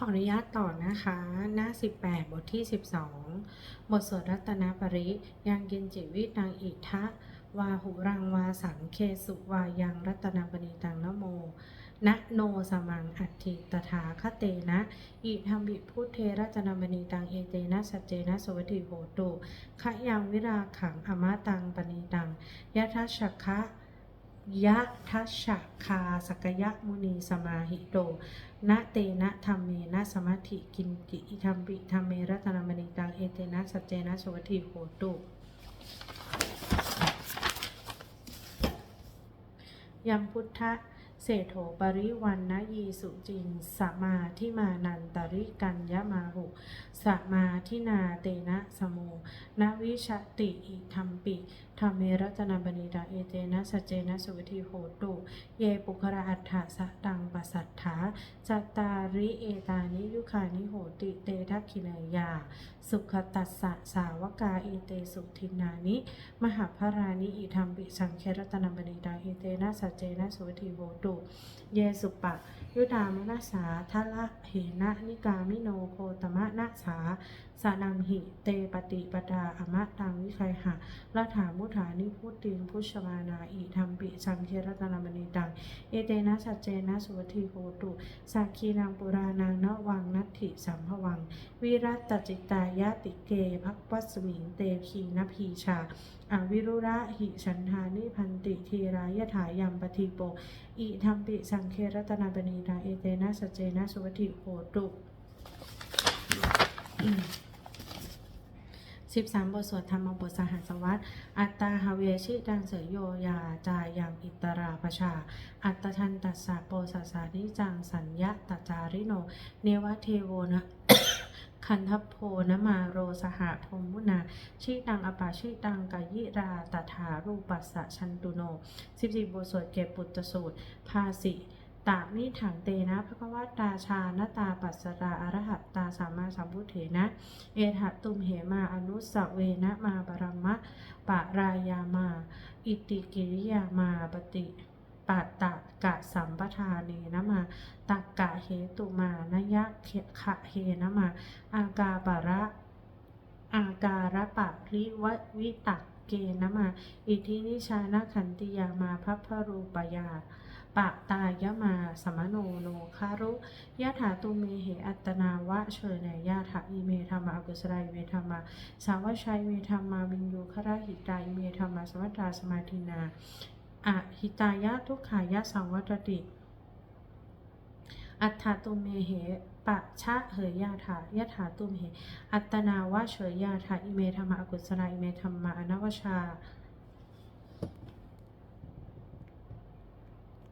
ขออนุญาตต่อนะคะ หน้า 18 บทที่ 12 บทสวดรัตนปริยังกินจิวิตังอิทะวาหุรังวาสังเคสุวายังรัตนปณิตังนโมนะโนสมังอัตถิตถาคเตนะอิธรรมบิพุทเทรัตนบณีตังเอเตนะสัจเจนะสวัติโหตุขยังวิราขังอมะตังปณีตังยะทัชชะคะ ยะทัชคาสกยะมุนีสมาหิโตนะเตนะธรรมเมนะสมัติกินกิธรรมปิธรรมเมรัตนมณีตังเอเตนะสัจเจนะสวัติโหตุยัมพุทธะ เศรษโถปริวันนะยีสุจิงสมาทิมานันตริกัญญมาหุสมาทินาเตนะสโมนวิชติอิธรรมปิธรรมเมรัตนบณีดาเอเตนะสเจนะสุวิธีโหตุเยปุคระอัฏฐะสะตังปัสสัทธาจตาริเอตานิยุคานิโหติเตทักขิเนยา สุขตัสสะสาวกาเอเตสุทินานิ มหาภารานิอิธรรมปิสังเครัตนบณีดาเอเตนะสเจนะสุวิธีโหตุเยสุปะ ยุดามนัสาทะละเหนะนิกามิโนโคตมะนัสาสานังหิ เตปฏิปดาอมะตังวิไคหะละถามุฐานิพุตติงพุชมานาอิธรรมปิสังเครตนบณีตัง เอเตนะสัจเจนะสุวัติโหตุสักคีนังปุรานังนวังนัตถิสัมภวัง วิรัตตจิตายาติเกภักวัสมิงเตพีนพีชาอวิรุระหิฉันทานิพันติทีรายถายัมปทิโปอิธรรมปิสังเครัตนาบณีดาเอเตนะสเจนะสุวัติโหตุสิบสามบทสวดธรรมบทสหัสวัตอัตตาฮเวชิดังเสยโยยาจายังอิตราปชา อัตทันตัสสะโปสัสานิจังสัญญะตจาริโน เนวะเทโวนะ คันทัพโพนมาโรสหะพรมุนาชิตังอปาชิตังกายิราตถารูปัสสะชันตุโนสิบสี่บทสวดเก็บปุตตสูตร ภาสิตามิถังเตนะพระควตาชานตาปัสสตาอรหัตตาสัมมาสัมพุทเถนะ เอถะตุมเหมาอนุสเวนะมาปรมะปะรายามา อิติกิริยามาปฏิ ปัตตะกะสัมปทาเนนะมาตักกะเหตุมานยะเขะเฮนะมา อากาปะระ อาการะปะริวะวิตักเกนะมา อิทินิชานะขันติยามาพัพพรูปยาปะตายะมาสมโนโนคารุยะถาตุเมเหอัตนาวะเชเนยะถาอิเมธรรมาอกุสรายเมธรรมาสาวชัยเมธรรมาวินยูคราหิตายเมธรรมาสมัตตาสมาธินา อะหิตายะทุกขายะสังวัตติ อัฏฐตุเมเหปะชะเหยยาถายะถาตุมเห อัตตนาวะเฉยยาถาอิเมธรรมะอกุศลาอิเมธรรมะอนวชา